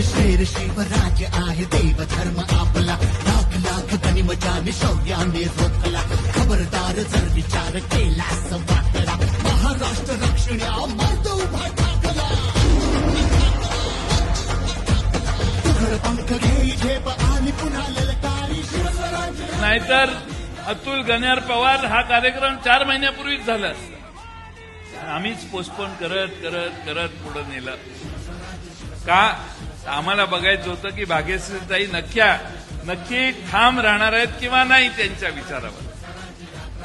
शेर शिवराज आहे देव धर्म आपला. लाख लाख धनी धनिमजाने शौर्याने रोखला खबरदार जर विचार केला वाटला. महाराष्ट्र रक्षण्या मर्द उभा ठाकला. नाहीतर अतुल गण्यार पवार हा कार्यक्रम चार महिन्यापूर्वीच झाला असता. आम्हीच पोस्टपोन करत करत करत पुढे नेलं. का? आम्हाला बघायचं होतं की भाग्यश्रीताई नक्क्या नक्की ठाम राहणार आहेत किंवा नाही त्यांच्या विचारावर.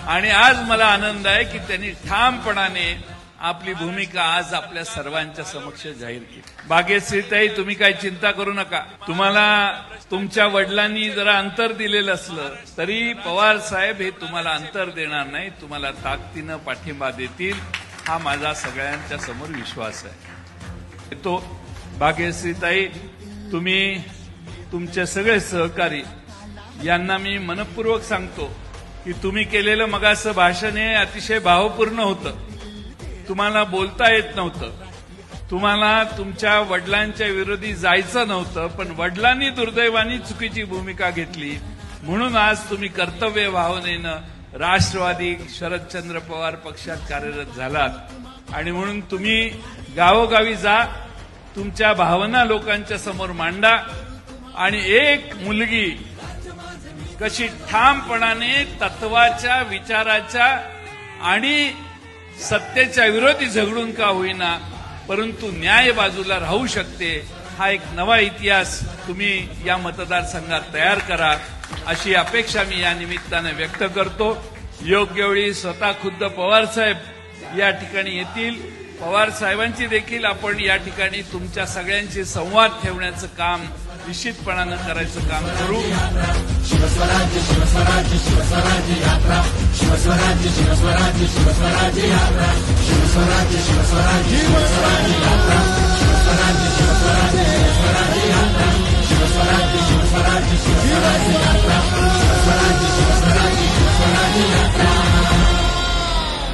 आणि आज मला आनंद आहे की त्यांनी ठामपणाने आपली भूमिका आज आपल्या सर्वांच्या समक्ष जाहीर केली. भाग्यश्रीताई तुम्ही काही चिंता करू नका. तुम्हाला तुमच्या वडिलांनी जरा अंतर दिलेलं असलं तरी पवार साहेब हे तुम्हाला अंतर देणार नाही. तुम्हाला ताकदीनं पाठिंबा देतील. हा माझा सगळ्यांच्या समोर विश्वास आहे. तो भाग्यश्रीताई तुम्ही तुमचे सगळे सहकारी यांना मी मनपूर्वक सांगतो की तुम्ही केलेलं मगाचं भाषण हे अतिशय भावपूर्ण होतं. तुम्हाला बोलता येत नव्हतं. तुम्हाला तुमच्या वडिलांच्या विरोधी जायचं नव्हतं पण वडिलांनी दुर्दैवानी चुकीची भूमिका घेतली. म्हणून आज तुम्ही कर्तव्य भावनेनं राष्ट्रवादी शरदचंद्र पवार पक्षात कार्यरत झालात. आणि म्हणून तुम्ही गावोगावी जा तुमच्या भावना लोकांच्या समोर मांडा आणि एक मुलगी कशी ठामपणाने तत्वाच्या विचाराच्या आणि सत्तेच्या विरोधी झगडून का होईना परंतु न्याय बाजूला राहू शकते हा एक नवा इतिहास तुम्ही या मतदारसंघात तयार करा अशी अपेक्षा मी या निमित्तानं व्यक्त करतो. योग्य वेळी स्वतः खुद्द पवार साहेब या ठिकाणी येतील. पवार साहेबांची देखील आपण या ठिकाणी तुमच्या सगळ्यांशी संवाद ठेवण्याचं काम निश्चितपणानं करायचं काम करू. शिवस्वराज्य शिवस्वराज्य शिवस्वराज्य यात्रा. शिवस्वराज्य शिवस्वराज्य शिवस्वराज्य यात्रा. शिवस्वराज्य शिवस्वराज्य शिवस्वराज्य यात्रा. शिवस्वराज्य शिवस्वराज्य